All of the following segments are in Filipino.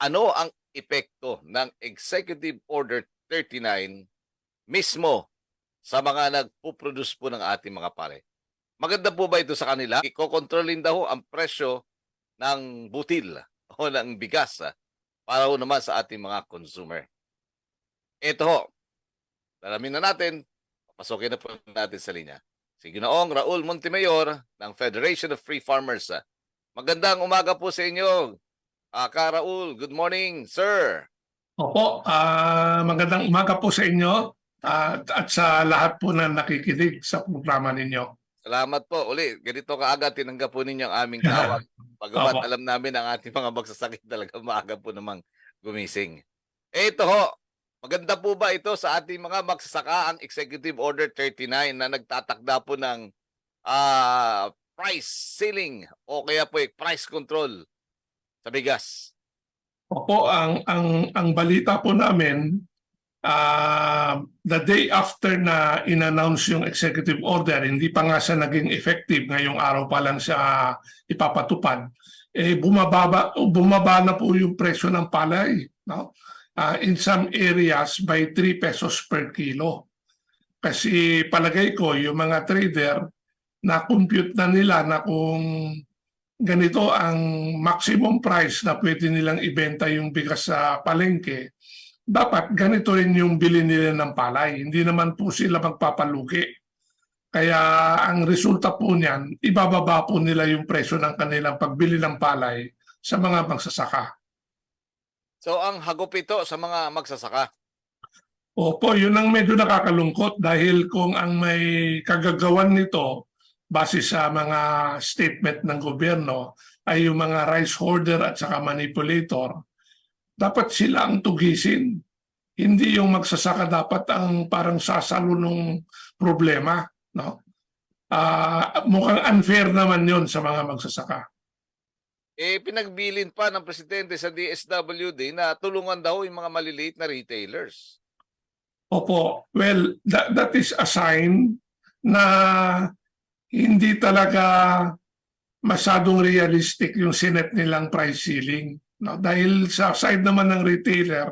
ano ang epekto ng Executive Order 39 mismo sa mga nagpo-produce po ng ating mga pare. Maganda po ba ito sa kanila? Ikokontrolin daw ang presyo ng butil o ng bigas ah, para ho naman sa ating mga consumer. Ito ho, alamin na natin, papasokin na po natin sa linya. Si Ginoong Raul Montemayor ng Federation of Free Farmers. ah. Magandang umaga po sa inyo. Ah, Ka Raul, good morning, sir. Opo, ah, magandang umaga po sa inyo at, at sa lahat po na nakikinig sa programa ninyo. Salamat po. Uli, ganito kaaga tinanggap po ninyo ang aming tawag. Pagamat alam namin ang ating mga magsasakit talaga maaga po namang gumising. Eh ito ho, maganda po ba ito sa ating mga magsasaka ang Executive Order 39 na nagtatakda po ng ah, price ceiling o kaya po eh, price control sa bigas? Opo, ang ang ang balita po namin ah, the day after na in-announce yung executive order, hindi pa nga siya naging effective ngayong araw pa lang siya ipapatupad. Eh bumababa bumaba na po yung presyo ng palay, no? Ah, in some areas by 3 pesos per kilo. Kasi palagay ko yung mga trader na compute na nila na kung ganito ang maximum price na pwede nilang ibenta yung bigas sa palengke, dapat ganito rin yung bili nila ng palay. Hindi naman po sila magpapalugi. Kaya ang resulta po niyan, ibababa po nila yung presyo ng kanilang pagbili ng palay sa mga magsasaka. So ang hagop ito sa mga magsasaka. Opo, yun ang medyo nakakalungkot dahil kung ang may kagagawan nito base sa mga statement ng gobyerno ay yung mga rice hoarder at saka manipulator, dapat sila ang tugisin. Hindi yung magsasaka dapat ang parang sasalo ng problema. No? Ah, mukhang unfair naman yon sa mga magsasaka. Eh pinagbilin pa ng presidente sa DSWD na tulungan daw yung mga maliliit na retailers. Opo, well, that, that is a sign na hindi talaga masyadong realistic yung sinet nilang price ceiling. No? Dahil sa side naman ng retailer,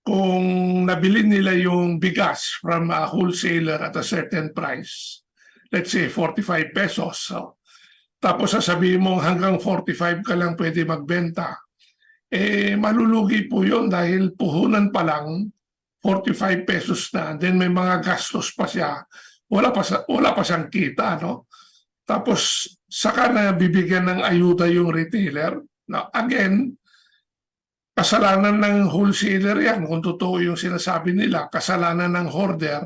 kung nabili nila yung bigas from a wholesaler at a certain price, let's say 45 pesos, so, tapos sasabihin mo hanggang 45 ka lang pwede magbenta, eh malulugi po yun dahil puhunan pa lang 45 pesos na, then may mga gastos pa siya, wala pa, sa, wala pa siyang kita, no? Tapos, saka na bibigyan ng ayuda yung retailer. Now, again, kasalanan ng wholesaler yan, kung totoo yung sinasabi nila, kasalanan ng hoarder,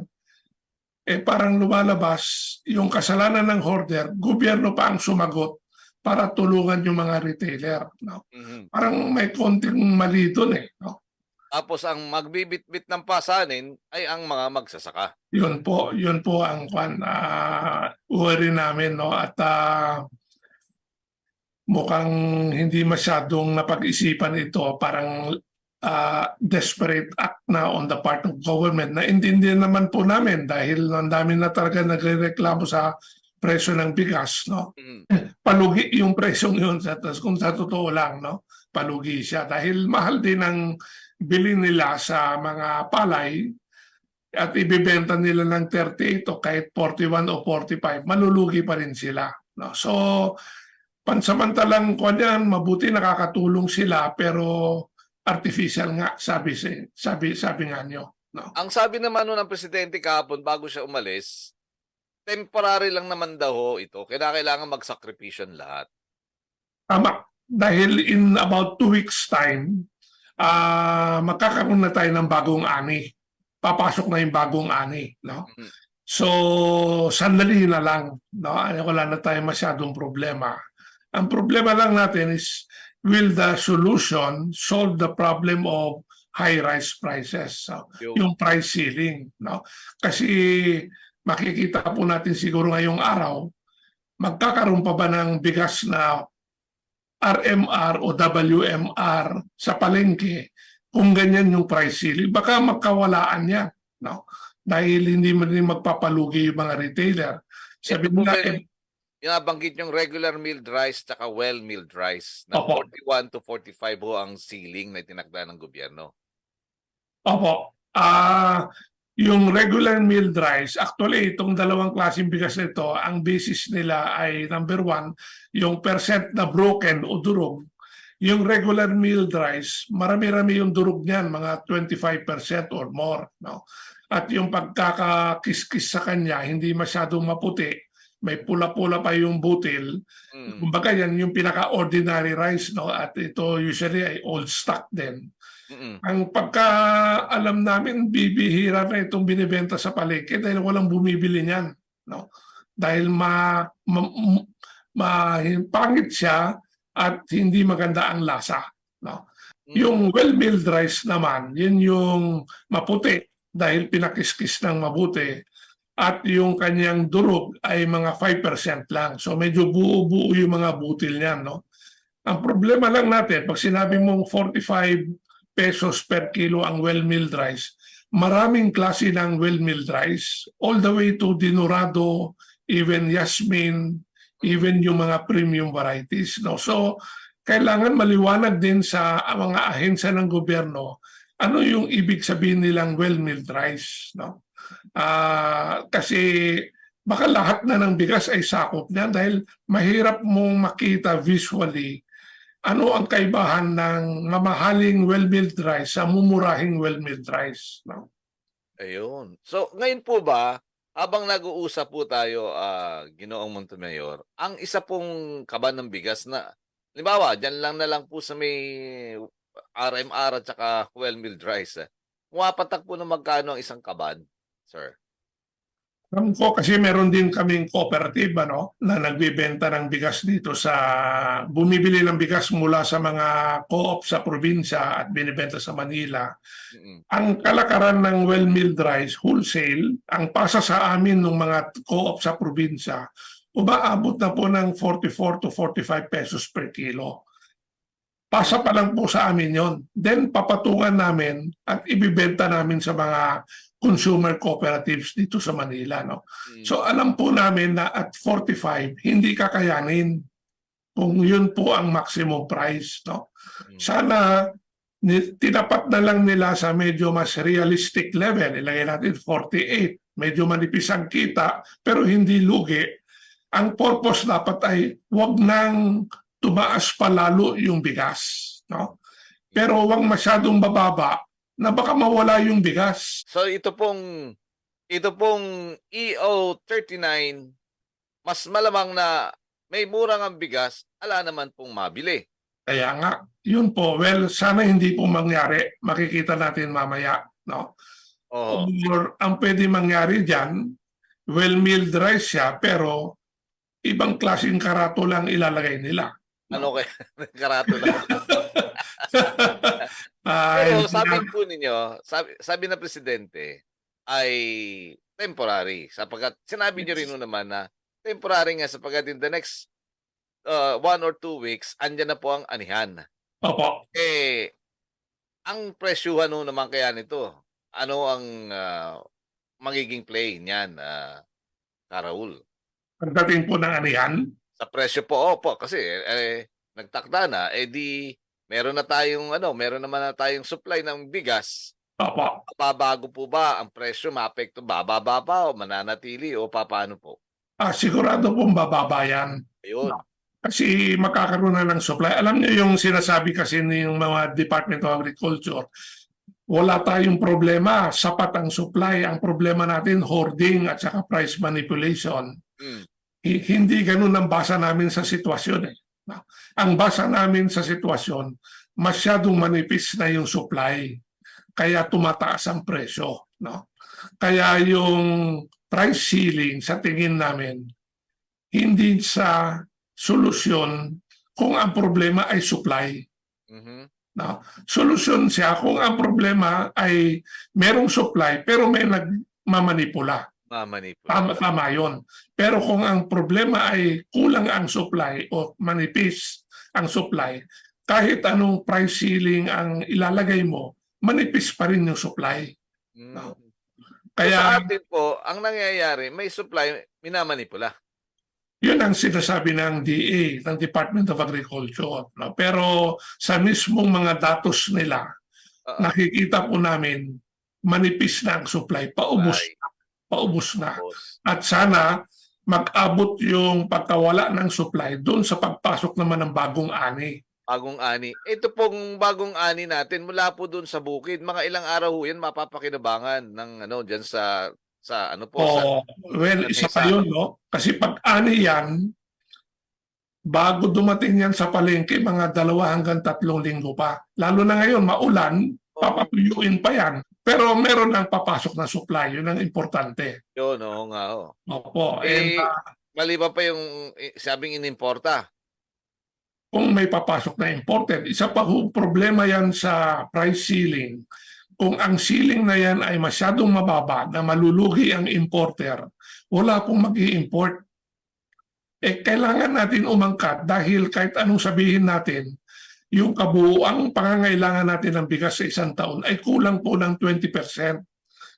eh parang lumalabas, yung kasalanan ng hoarder, gobyerno pa ang sumagot para tulungan yung mga retailer. No? Mhm. Parang may konting mali doon eh. No? Tapos ang magbibitbit ng pasanin ay ang mga magsasaka. Yun po, yun po ang kwan uh, worry namin no at ah, mukhang hindi masyadong napag-isipan ito, parang ah, desperate act na on the part of government na intindihan naman po namin dahil ang dami na talaga nagrereklamo sa presyo ng bigas no. Mhm. Palugi yung presyo yun sa kung sa totoo lang no, palugi siya dahil mahal din ang bili nila sa mga palay at ibibenta nila ng 38 o kahit 41 o 45, malulugi pa rin sila. No? So, pansamantalang kwan yan, mabuti nakakatulong sila pero artificial nga, sabi, sabi, sabi nga nyo. No? Ang sabi naman nun ng presidente kahapon bago siya umalis, temporary lang naman daw ito. Kaya kailangan magsakripisyon lahat. Tama. Dahil in about two weeks time, ah magkakaroon na tayo ng bagong ani. Papasok na yung bagong ani. No? Mhm. So, sandali na lang. No? Wala na tayong masyadong problema. Ang problema lang natin is, will the solution solve the problem of high rice prices? So, yung price ceiling. No? Kasi makikita po natin siguro ngayong araw, magkakaroon pa ba ng bigas na RMR o WMR sa palengke kung ganyan yung price ceiling? Baka magkawalaan yan. No? Dahil hindi mo rin magpapalugi yung mga retailer. Sabi nila, ba- eh, binabanggit yung regular milled rice tsaka well milled rice na Opo. 41 to 45 ho ang ceiling na itinakda ng gobyerno. Opo. Ah, yung regular milled rice, actually itong dalawang klaseng bigas nito, ang basis nila ay number one, yung percent na broken o durog. Yung regular milled rice, marami-rami yung durog niyan, mga 25% or more. No? At yung pagkakakiskis sa kanya, hindi masyadong maputi, may pula-pula pa yung butil. Mm. Kumbaga yan yung pinaka-ordinary rice. No? At ito usually ay old stock din. Mm-mm. Ang pagka alam namin bibihira na itong binibenta sa palengke dahil walang bumibili niyan, no? Dahil ma, ma, ma- pangit siya at hindi maganda ang lasa, no? Mm. Yung well-milled rice naman, yun yung maputi dahil pinakiskis ng mabuti at yung kanyang durog ay mga 5% lang. So medyo buo-buo yung mga butil niyan, no? Ang problema lang natin, pag sinabi mong 45 pesos per kilo ang well-milled rice. Maraming klase ng well-milled rice, all the way to dinurado, even yasmin, even yung mga premium varieties. No? So, kailangan maliwanag din sa mga ahensya ng gobyerno ano yung ibig sabihin nilang well-milled rice. No? Ah, kasi baka lahat na ng bigas ay sakop niya dahil mahirap mong makita visually ano ang kaibahan ng mamahaling well-milled rice sa mumurahing well-milled rice. No? Ayun. So, ngayon po ba, habang nag-uusap po tayo, ah, Ginoong Montemayor, ang isa pong kaban ng bigas na, limbawa, dyan lang na lang po sa may RMR at saka well-milled rice. Eh. Pumapatak po ng magkano ang isang kaban, sir? Alam ko kasi meron din kaming cooperative ano, na nagbibenta ng bigas dito sa bumibili ng bigas mula sa mga co-op sa probinsya at binibenta sa Manila. Mm-mm. Ang kalakaran ng well-milled rice wholesale, ang pasa sa amin ng mga co-op sa probinsya, umaabot na po ng 44 to 45 pesos per kilo. Pasa pa lang po sa amin yon. Then papatungan namin at ibibenta namin sa mga consumer cooperatives dito sa Manila. No? Mm. So alam po namin na at 45, hindi kakayanin kung yun po ang maximum price. No? Mm. Sana tinapat na lang nila sa medyo mas realistic level. Ilagay natin 48. Medyo manipis ang kita pero hindi lugi. Ang purpose dapat ay wag nang tumaas pa lalo yung bigas. No? Pero wag masyadong bababa na baka mawala yung bigas. So, ito pong, ito pong EO39, mas malamang na may murang ang bigas, ala naman pong mabili. Kaya nga, yun po, well, sana hindi po mangyari. Makikita natin mamaya. No? Oo. Or ang pwede mangyari dyan, well-milled rice siya, pero ibang klaseng karato lang ilalagay nila. Ano kaya karato lang? Ah, Pero sabi po ninyo, sabi, sabi ng presidente ay temporary sapagkat sinabi niyo rin naman na temporary nga sapagkat in the next uh, one or two weeks andyan na po ang anihan. Opo. Eh ang presyuhan nun naman kaya nito. Ano ang ah, magiging play niyan, uh, Karaul? Pagdating po ng anihan, Sa presyo po, opo, kasi eh, nagtakda na, eh di meron na tayong ano, meron naman na tayong supply ng bigas. opo. Babago po ba ang presyo maapekto bababa pa o mananatili o papaano po? Ah, sigurado pong bababa yan. Ayun. Kasi makakaroon na ng supply. Alam niyo yung sinasabi kasi ng mga Department of Agriculture, wala tayong problema, sapat ang supply. Ang problema natin, hoarding at saka price manipulation. Mm. Hi- hindi ganun ang basa namin sa sitwasyon. Eh. No? Ang basa namin sa sitwasyon, masyadong manipis na yung supply. Kaya tumataas ang presyo. No? Kaya yung price ceiling sa tingin namin, hindi sa solusyon kung ang problema ay supply. Mhm. No? Solusyon siya kung ang problema ay merong supply pero may nagmamanipula. Mamanipula. Tama, tama yun. Pero kung ang problema ay kulang ang supply o manipis ang supply, kahit anong price ceiling ang ilalagay mo, manipis pa rin yung supply. Mm. No. Kaya Kaya sa atin po, ang nangyayari, may supply, minamanipula. Yun ang sinasabi ng DA, ng Department of Agriculture. No? Pero sa mismong mga datos nila, Ah, nakikita po namin manipis na ang supply, paubos, ay, paubos na. At sana mag-abot yung pagkawala ng supply doon sa pagpasok naman ng bagong ani. Bagong ani. Ito pong bagong ani natin mula po doon sa bukid. Mga ilang araw ho yan mapapakinabangan ng ano diyan sa sa ano po sa O, well, sa isa pa yun, no? Kasi pag ani yan, bago dumating yan sa palengke, mga dalawa hanggang tatlong linggo pa. Lalo na ngayon, maulan, papatuyuin pa yan. Pero meron lang papasok na supply, yun ang importante. yun oo nga ho. Opo, Eh, and uh, Maliban pa yung eh, sabing inimporta. kung may papasok na imported, isa pa ho, problema yan sa price ceiling. Kung ang ceiling na yan ay masyadong mababa na malulugi ang importer, wala pong mag import Eh, kailangan natin umangkat dahil kahit anong sabihin natin, yung kabuuang pangangailangan natin ng bigas sa isang taon ay kulang po ng 20%.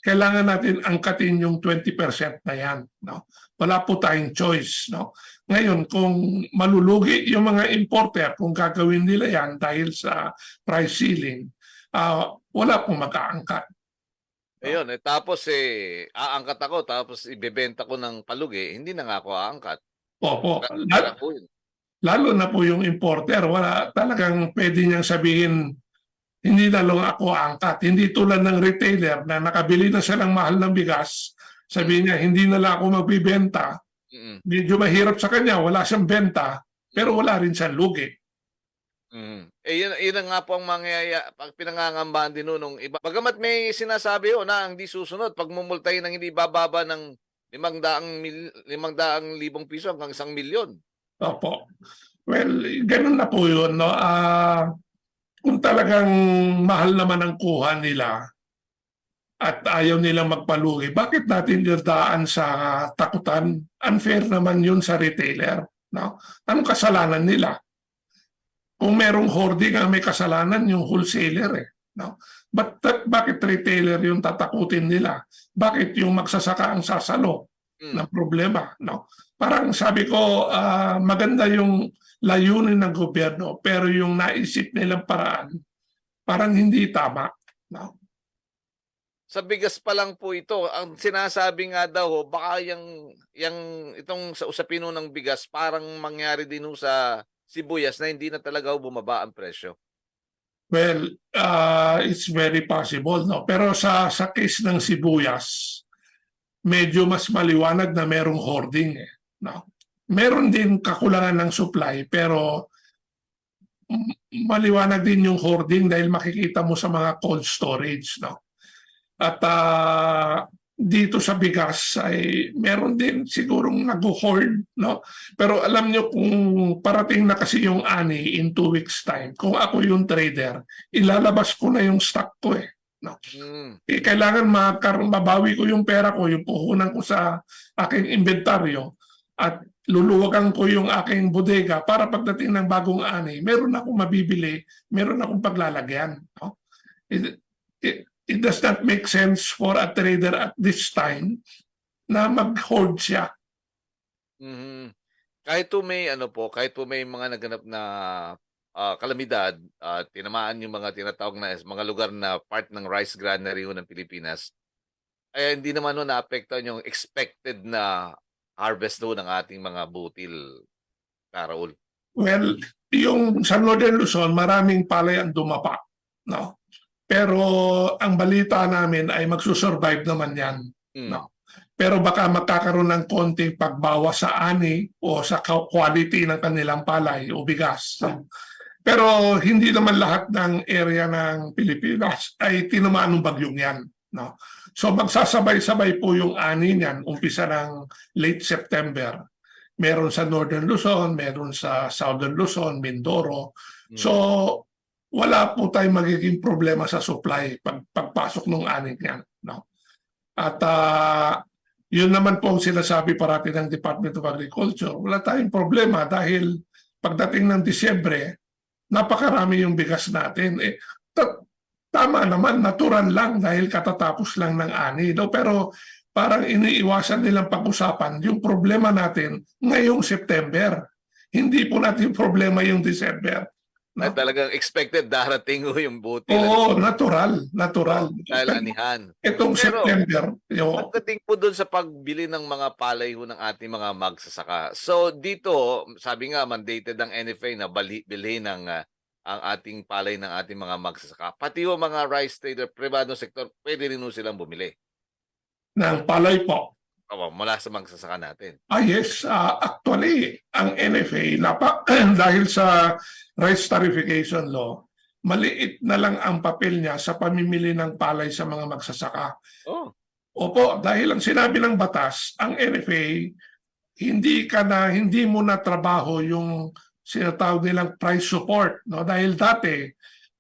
Kailangan natin angkatin yung 20% na yan. No? Wala po tayong choice. No? Ngayon, kung malulugi yung mga importer, kung gagawin nila yan dahil sa price ceiling, ah, wala pong mag-aangkat. Ayun, eh, tapos eh aangkat ako tapos ibebenta ko ng palugi, hindi na nga ako aangkat. Opo. Kaya- Lalo, na po yung importer, wala talagang pwede niyang sabihin, hindi na lang ako angkat. Hindi tulad ng retailer na nakabili na siya ng mahal ng bigas, sabihin niya, hindi na lang ako magbibenta. Medyo mahirap sa kanya, wala siyang benta, pero wala rin siyang lugi. Mm. Eh yun, yun ang nga po ang mangyaya pag pinangangambahan din nun nung iba. Bagamat may sinasabi ho na hindi susunod pag mumultahin ng hindi bababa ng limang daang, mil, limang daang libong piso hanggang isang milyon. Opo. Well, ganun na po yun. No? Ah, kung talagang mahal naman ang kuha nila at ayaw nilang magpalugi, bakit natin daan sa takutan? Unfair naman yun sa retailer. No? Anong kasalanan nila? Kung merong hoarding ang may kasalanan yung wholesaler eh. No? But bakit retailer yung tatakutin nila? Bakit yung magsasaka ang sasalo? Mm. ng problema. No? Parang sabi ko, ah, maganda yung layunin ng gobyerno pero yung naisip nilang paraan parang hindi tama. No? Sa bigas pa lang po ito, ang sinasabi nga daw ho, baka yung, yung itong sa usapin ho ng bigas parang mangyari din ho sa sibuyas na hindi na talaga ho bumaba ang presyo. Well, ah, it's very possible. No? Pero sa, sa case ng sibuyas, medyo mas maliwanag na merong hoarding. Eh, no? Meron din kakulangan ng supply pero maliwanag din yung hoarding dahil makikita mo sa mga cold storage. No? At ah, dito sa bigas ay meron din sigurong nag-hoard. No? Pero alam nyo kung parating na kasi yung ani in two weeks time, kung ako yung trader, ilalabas ko na yung stock ko eh. Mm. eh kailangan magkaroon, mabawi ko yung pera ko, yung puhunan ko sa aking inventaryo at luluwagan ko yung aking bodega para pagdating ng bagong ani, meron akong mabibili, meron akong paglalagyan. No? It, it, it does not make sense for a trader at this time na mag-hoard siya. Mhm. Kahit po may ano po, kahit po may mga naganap na ah, kalamidad at tinamaan yung mga tinatawag na mga lugar na part ng rice granary ng Pilipinas, ay hindi naman ho naapektuhan yung expected na harvest ho ng ating mga butil. Karaul. Well, yung sa Northern Luzon, maraming palay ang dumapa. No? Pero ang balita namin ay magsusurvive naman yan. Mm. No. Pero baka magkakaroon ng konting pagbawas sa ani o sa quality ng kanilang palay o bigas. Pero hindi naman lahat ng area ng Pilipinas ay tinamaan ng bagyong yan. No? So magsasabay-sabay po yung ani niyan, umpisa ng late September. Meron sa Northern Luzon, meron sa Southern Luzon, Mindoro. Mm. So wala po tayong magiging problema sa supply pag pagpasok ng ani niyan. No? At ah, yun naman po ang sinasabi parati ng Department of Agriculture. Wala tayong problema dahil pagdating ng Disyembre, napakarami yung bigas natin. Eh, tama naman, natural lang dahil katatapos lang ng ani. No? Pero parang iniiwasan nilang pag-usapan yung problema natin ngayong September. Hindi po natin problema yung December. Na talagang expected darating ho yung butil. Oo, natural, natural. Dahil anihan. Itong Pero- September, yo, Pagdating po doon sa pagbili ng mga palay ho ng ating mga magsasaka. So dito, sabi nga mandated ng NFA na bali, bilhin ng ah, ang ating palay ng ating mga magsasaka. Pati ho mga rice trader, privado sektor, pwede rin silang bumili. ng palay po. O, mula sa magsasaka natin. Ah yes, ah, actually, ang NFA, napa, dahil sa rice tarification law, maliit na lang ang papel niya sa pamimili ng palay sa mga magsasaka. Oh, Opo, dahil ang sinabi ng batas, ang NFA, hindi ka na, hindi mo na trabaho yung sinatawag nilang price support. No? Dahil dati,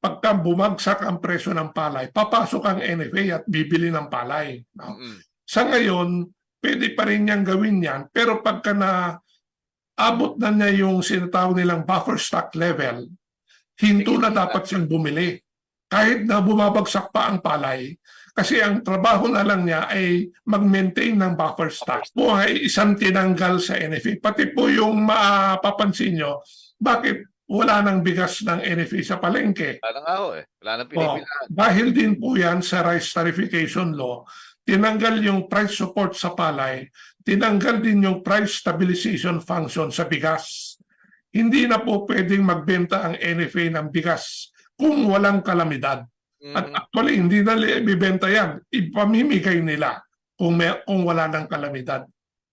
pagka bumagsak ang presyo ng palay, papasok ang NFA at bibili ng palay. No? mm Sa ngayon, pwede pa rin niyang gawin yan, pero pagka na abot na niya yung sinatawag nilang buffer stock level, hinto na dapat siyang bumili. Kahit na bumabagsak pa ang palay, kasi ang trabaho na lang niya ay mag-maintain ng buffer stock. Po ay isang tinanggal sa NFA. Pati po yung mapapansin nyo, bakit wala nang bigas ng NFA sa palengke? wala nga ho eh. Wala nang pinipilaan. Dahil din po yan sa rice tarification law, tinanggal yung price support sa palay, tinanggal din yung price stabilization function sa bigas. Hindi na po pwedeng magbenta ang NFA ng bigas kung walang kalamidad. At Mm, actually, hindi na ibibenta yan. Ipamimigay nila kung, may, kung wala ng kalamidad.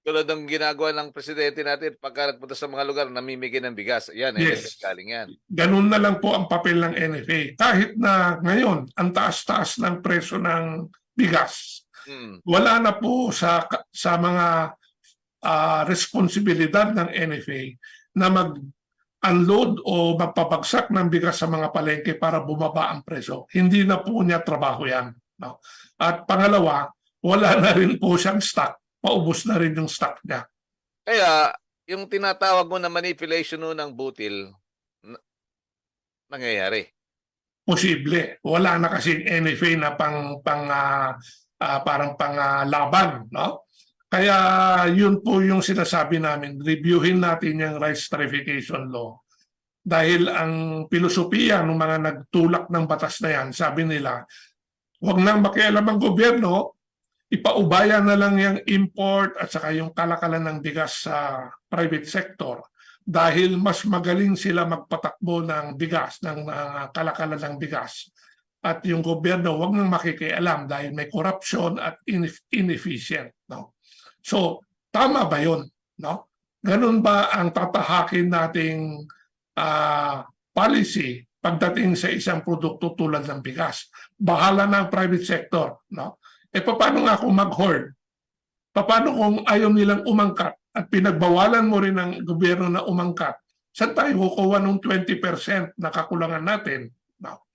Tulad ng ginagawa ng presidente natin pagka nagpunta sa mga lugar, namimigay ng bigas. Yan, eh, Yes. galing yan. Ganun na lang po ang papel ng NFA. Kahit na ngayon, ang taas-taas ng presyo ng bigas, Mm. wala na po sa sa mga ah, responsibilidad ng NFA na mag-unload o magpapagsak ng bigas sa mga palengke para bumaba ang presyo. Hindi na po niya trabaho yan. No? At pangalawa, wala na rin po siyang stock. Paubos na rin yung stock niya. Kaya, yung tinatawag mo na manipulation no ng butil, na- nangyayari. Posible. Wala na kasi NFA na pang, pang ah, ah, parang pang ah, laban. No? Kaya yun po yung sinasabi namin, reviewin natin yung rice tarification law. Dahil ang pilosopiya ng mga nagtulak ng batas na yan, sabi nila, huwag nang makialam ang gobyerno, ipaubaya na lang yung import at saka yung kalakalan ng bigas sa private sector dahil mas magaling sila magpatakbo ng bigas, ng uh, kalakalan ng bigas. At yung gobyerno huwag nang makikialam dahil may corruption at ineff- inefficient. No? So, tama ba yun? No? Ganun ba ang tatahakin nating ah, policy pagdating sa isang produkto tulad ng bigas? Bahala na ang private sector. No? E paano nga kung mag-hoard? Paano kung ayaw nilang umangkat at pinagbawalan mo rin ng gobyerno na umangkat? Saan tayo kukuha ng 20% na kakulangan natin? No.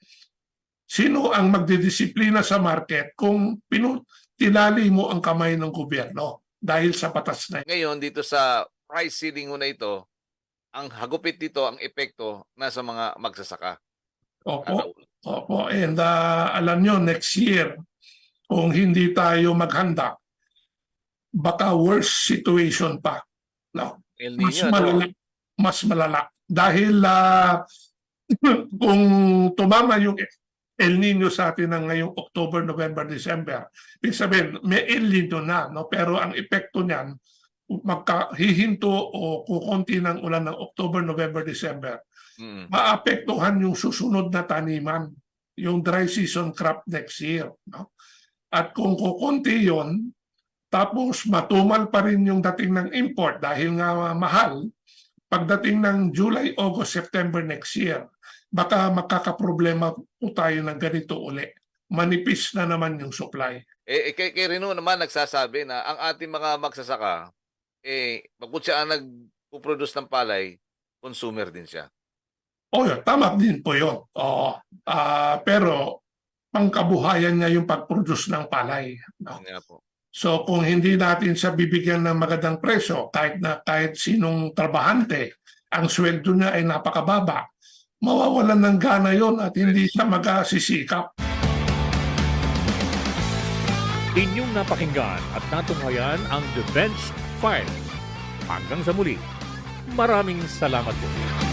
Sino ang magdidisiplina sa market kung pinu tinali mo ang kamay ng gobyerno dahil sa batas na Ngayon, dito sa price ceiling na ito, ang hagupit dito, ang epekto, nasa mga magsasaka. Opo, opo. And ah, alam nyo, next year, kung hindi tayo maghanda, baka worse situation pa. No? El mas Nino, malala, mas malala. Dahil ah, kung tumama yung El Nino sa atin ng ngayong October, November, December, ibig sabihin, may El Nino na, no? pero ang epekto niyan, magkahihinto o kukunti ng ulan ng October, November, December, Mm. maapektuhan yung susunod na taniman, yung dry season crop next year. No? At kung kukunti yon, tapos matumal pa rin yung dating ng import dahil nga mahal, pagdating ng July, August, September next year, baka makakaproblema po tayo ng ganito uli. Manipis na naman yung supply. Eh, eh kay, kay Rino naman nagsasabi na ang ating mga magsasaka, eh, bukod siya ang nagpo-produce ng palay, consumer din siya. O yun, tama din po yun. Oo. Ah, pero pangkabuhayan niya yung pag-produce ng palay. No? Po. So kung hindi natin siya bibigyan ng magandang presyo, kahit na kahit sinong trabahante, ang sweldo niya ay napakababa, mawawalan ng gana yon at hindi siya magasisikap. Inyong napakinggan at natunghayan ang Defense Files. Hanggang sa muli, maraming salamat po.